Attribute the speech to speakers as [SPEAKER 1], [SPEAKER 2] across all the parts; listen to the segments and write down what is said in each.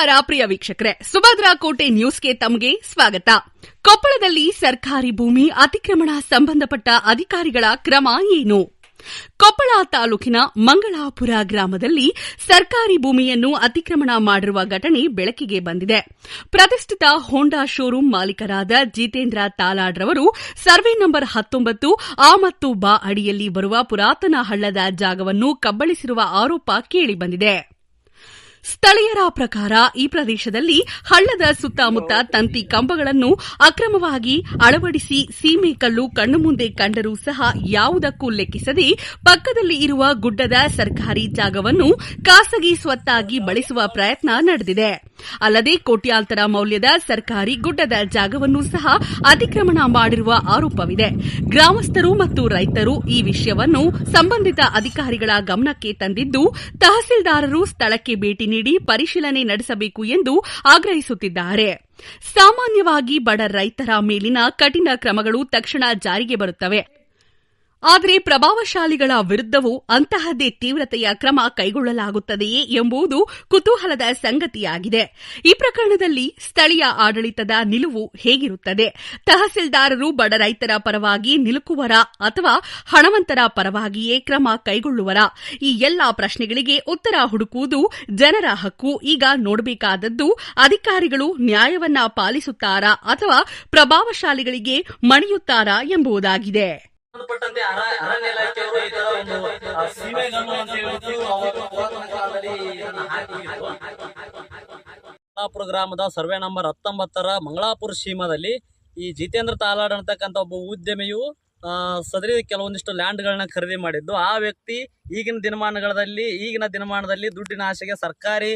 [SPEAKER 1] ನಮಸ್ಕಾರ, ಪ್ರಿಯ ವೀಕ್ಷಕರೇ. ಸುಭದ್ರಾ ಕೋಟೆ ನ್ಯೂಸ್ಗೆ ತಮಗೆ ಸ್ವಾಗತ. ಕೊಪ್ಪಳದಲ್ಲಿ ಸರ್ಕಾರಿ ಭೂಮಿ ಅತಿಕ್ರಮಣ ಸಂಬಂಧಪಟ್ಟ ಅಧಿಕಾರಿಗಳ ಕ್ರಮ ಏನು? ಕೊಪ್ಪಳ ತಾಲೂಕಿನ ಮಂಗಳಾಪುರ ಗ್ರಾಮದಲ್ಲಿ ಸರ್ಕಾರಿ ಭೂಮಿಯನ್ನು ಅತಿಕ್ರಮಣ ಮಾಡಿರುವ ಘಟನೆ ಬೆಳಕಿಗೆ ಬಂದಿದೆ. ಪ್ರತಿಷ್ಠಿತ ಹೋಂಡಾ ಶೋರೂಂ ಮಾಲೀಕರಾದ ಜಿತೇಂದ್ರ ತಾಲಾಡ್ರವರು ಸರ್ವೆ ನಂಬರ್ ಹತ್ತೊಂಬತ್ತು, ಆ ಮತ್ತು ಬಾ ಅಡಿಯಲ್ಲಿ ಬರುವ ಪುರಾತನ ಹಳ್ಳದ ಜಾಗವನ್ನು ಕಬ್ಬಳಿಸಿರುವ ಆರೋಪ ಕೇಳಿಬಂದಿದೆ. ಸ್ಥಳೀಯರ ಪ್ರಕಾರ ಈ ಪ್ರದೇಶದಲ್ಲಿ ಹಳ್ಳದ ಸುತ್ತಮುತ್ತ ತಂತಿ ಕಂಬಗಳನ್ನು ಅಕ್ರಮವಾಗಿ ಅಳವಡಿಸಿ ಸೀಮೆ ಕಲ್ಲು ಕಣ್ಣು ಮುಂದೆ ಕಂಡರೂ ಸಹ ಯಾವುದಕ್ಕೂ ಲೆಕ್ಕಿಸದೆ ಪಕ್ಕದಲ್ಲಿ ಇರುವ ಗುಡ್ಡದ ಸರ್ಕಾರಿ ಜಾಗವನ್ನು ಖಾಸಗಿ ಸ್ವತ್ತಾಗಿ ಬಳಸುವ ಪ್ರಯತ್ನ ನಡೆದಿದೆ. ಅಲ್ಲದೆ ಕೋಟ್ಯಾಂತರ ಮೌಲ್ಯದ ಸರ್ಕಾರಿ ಗುಡ್ಡದ ಜಾಗವನ್ನು ಸಹ ಅತಿಕ್ರಮಣ ಮಾಡಿರುವ ಆರೋಪವಿದೆ. ಗ್ರಾಮಸ್ಥರು ಮತ್ತು ರೈತರು ಈ ವಿಷಯವನ್ನು ಸಂಬಂಧಿತ ಅಧಿಕಾರಿಗಳ ಗಮನಕ್ಕೆ ತಂದಿದ್ದು, ತಹಸೀಲ್ದಾರರು ಸ್ಥಳಕ್ಕೆ ಭೇಟಿ ನೀಡಿ ಪರಿಶೀಲನೆ ನಡೆಸಬೇಕು ಎಂದು ಆಗ್ರಹಿಸುತ್ತಿದ್ದಾರೆ. ಸಾಮಾನ್ಯವಾಗಿ ಬಡ ರೈತರ ಮೇಲಿನ ಕಠಿಣ ಕ್ರಮಗಳು ತಕ್ಷಣ ಜಾರಿಗೆ ಬರುತ್ತವೆ. ಆದರೆ ಪ್ರಭಾವಶಾಲಿಗಳ ವಿರುದ್ಧವೂ ಅಂತಹದ್ದೇ ತೀವ್ರತೆಯ ಕ್ರಮ ಕೈಗೊಳ್ಳಲಾಗುತ್ತದೆಯೇ ಎಂಬುದು ಕುತೂಹಲದ ಸಂಗತಿಯಾಗಿದೆ. ಈ ಪ್ರಕರಣದಲ್ಲಿ ಸ್ಥಳೀಯ ಆಡಳಿತದ ನಿಲುವು ಹೇಗಿರುತ್ತದೆ? ತಹಸೀಲ್ದಾರರು ಬಡ ರೈತರ ಪರವಾಗಿ ನಿಲುಕುವರ ಅಥವಾ ಹಣವಂತರ ಪರವಾಗಿಯೇ ಕ್ರಮ ಕೈಗೊಳ್ಳುವರ? ಈ ಎಲ್ಲಾ ಪ್ರಶ್ನೆಗಳಿಗೆ ಉತ್ತರ ಹುಡುಕುವುದು ಜನರ ಹಕ್ಕು. ಈಗ ನೋಡಬೇಕಾದದ್ದು, ಅಧಿಕಾರಿಗಳು ನ್ಯಾಯವನ್ನ ಪಾಲಿಸುತ್ತಾರಾ ಅಥವಾ ಪ್ರಭಾವಶಾಲಿಗಳಿಗೆ ಮಣಿಯುತ್ತಾರಾ ಎಂಬುದಾಗಿದೆ.
[SPEAKER 2] ಸಂಬಂಧಪಟ್ಟಂತೆ ಅರಣ್ಯ ಇಲಾಖೆಯವರು ಈ ತರ ಒಂದು ಆ, ಸೀಮೆಗಲ್ಲು ಅಂತ ಹೇಳಿದ್ರು. ಅವರು ಪುರಾತನ ಕಾಲದಲ್ಲಿ ಮಂಗಳಾಪುರ ಗ್ರಾಮದ ಸರ್ವೆ ನಂಬರ್ ಹತ್ತೊಂಬತ್ತರ ಮಂಗಳಾಪುರ ಸೀಮಾದಲ್ಲಿ ಈ ಜಿತೇಂದ್ರ ತಾಲಾಡ್ ಅಂತಕ್ಕಂಥ ಒಬ್ಬ ಉದ್ಯಮಿಯು ಸದರಿ ಕೆಲವೊಂದಿಷ್ಟು ಲ್ಯಾಂಡ್ಗಳನ್ನ ಖರೀದಿ ಮಾಡಿದ್ದು. ಆ ವ್ಯಕ್ತಿ ಈಗಿನ ದಿನಮಾನಗಳಲ್ಲಿ ಈಗಿನ ದಿನಮಾನದಲ್ಲಿ ದುಡ್ಡಿನ ಆಶೆಗೆ ಸರ್ಕಾರಿ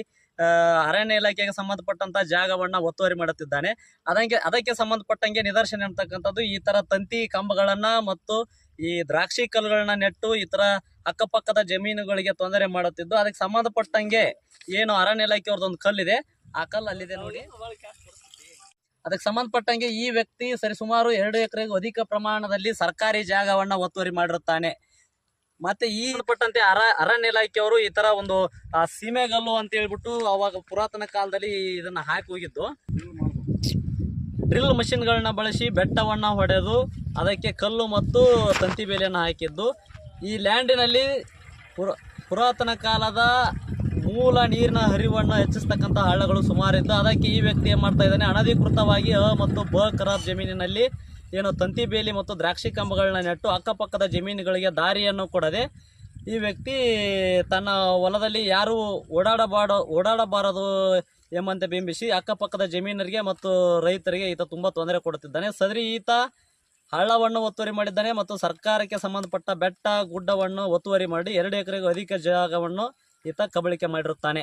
[SPEAKER 2] ಅರಣ್ಯ ಇಲಾಖೆಗೆ ಸಂಬಂಧಪಟ್ಟಂತ ಜಾಗವನ್ನ ಒತ್ತುವರಿ ಮಾಡುತ್ತಿದ್ದಾನೆ. ಅದಕ್ಕೆ ಅದಕ್ಕೆ ಸಂಬಂಧಪಟ್ಟಂಗೆ ನಿದರ್ಶನ ಅಂತಕ್ಕಂಥದ್ದು ಈ ತರ ತಂತಿ ಕಂಬಗಳನ್ನ ಮತ್ತು ಈ ದ್ರಾಕ್ಷಿ ಕಲ್ಲುಗಳನ್ನ ನೆಟ್ಟು ಈ ತರ ಅಕ್ಕಪಕ್ಕದ ಜಮೀನುಗಳಿಗೆ ತೊಂದರೆ ಮಾಡುತ್ತಿದ್ದು, ಅದಕ್ಕೆ ಸಂಬಂಧಪಟ್ಟಂಗೆ ಏನು ಅರಣ್ಯ ಇಲಾಖೆಯವ್ರದ್ದು ಕಲ್ಲಿದೆ. ಆ ಕಲ್ಲು ಅಲ್ಲಿದೆ ನೋಡಿ. ಅದಕ್ಕೆ ಸಂಬಂಧಪಟ್ಟಂಗೆ ಈ ವ್ಯಕ್ತಿ ಸರಿಸುಮಾರು ಎರಡು ಎಕರೆಗೂ ಅಧಿಕ ಪ್ರಮಾಣದಲ್ಲಿ ಸರ್ಕಾರಿ ಜಾಗವನ್ನ ಒತ್ತುವರಿ ಮಾಡಿರುತ್ತಾನೆ. ಮತ್ತೆ ಈ ಸಂಬಂಧಪಟ್ಟಂತೆ ಅರ ಅರಣ್ಯ ಇಲಾಖೆಯವರು ಈ ತರ ಒಂದು ಸೀಮೆಗಲ್ಲು ಅಂತ ಹೇಳ್ಬಿಟ್ಟು ಅವಾಗ ಪುರಾತನ ಕಾಲದಲ್ಲಿ ಇದನ್ನ ಹಾಕಿ ಹೋಗಿದ್ದು. ಡ್ರಿಲ್ ಮಷಿನ್ಗಳನ್ನ ಬಳಸಿ ಬೆಟ್ಟವನ್ನ ಹೊಡೆದು ಅದಕ್ಕೆ ಕಲ್ಲು ಮತ್ತು ತಂತಿ ಬೇಲಿಯನ್ನು ಹಾಕಿದ್ದು. ಈ ಲ್ಯಾಂಡಿನಲ್ಲಿ ಪುರ, ಪುರಾತನ ಕಾಲದ ಮೂಲ ನೀರಿನ ಹರಿವನ್ನು ಹೆಚ್ಚಿಸ್ತಕ್ಕಂಥ ಹಳ್ಳಗಳು ಸುಮಾರಿದ್ದು. ಅದಕ್ಕೆ ಈ ವ್ಯಕ್ತಿ ಏನು ಮಾಡ್ತಾ ಇದ್ದಾನೆ? ಅನಧಿಕೃತವಾಗಿ ಅ ಮತ್ತು ಬ ಖರಾಬ್ ಜಮೀನಿನಲ್ಲಿ ಏನು ತಂತಿ ಬೇಲಿ ಮತ್ತು ದ್ರಾಕ್ಷಿ ಕಂಬಗಳನ್ನ ನೆಟ್ಟು ಅಕ್ಕಪಕ್ಕದ ಜಮೀನುಗಳಿಗೆ ದಾರಿಯನ್ನು ಕೊಡದೆ ಈ ವ್ಯಕ್ತಿ ತನ್ನ ಹೊಲದಲ್ಲಿ ಯಾರು ಓಡಾಡಬಾಡ, ಓಡಾಡಬಾರದು ಎಂಬಂತೆ ಬಿಂಬಿಸಿ ಅಕ್ಕಪಕ್ಕದ ಜಮೀನರಿಗೆ ಮತ್ತು ರೈತರಿಗೆ ಈತ ತುಂಬ ತೊಂದರೆ ಕೊಡುತ್ತಿದ್ದಾನೆ. ಸದರಿ ಈತ ಹಳ್ಳವನ್ನು ಒತ್ತುವರಿ ಮಾಡಿದ್ದಾನೆ ಮತ್ತು ಸರ್ಕಾರಕ್ಕೆ ಸಂಬಂಧಪಟ್ಟ ಬೆಟ್ಟ, ಗುಡ್ಡವನ್ನು ಒತ್ತುವರಿ ಮಾಡಿ ಎರಡು ಎಕರೆಗೂ ಅಧಿಕ ಜಾಗವನ್ನು ಈತ ಕಬಳಿಕೆ ಮಾಡಿರುತ್ತಾನೆ.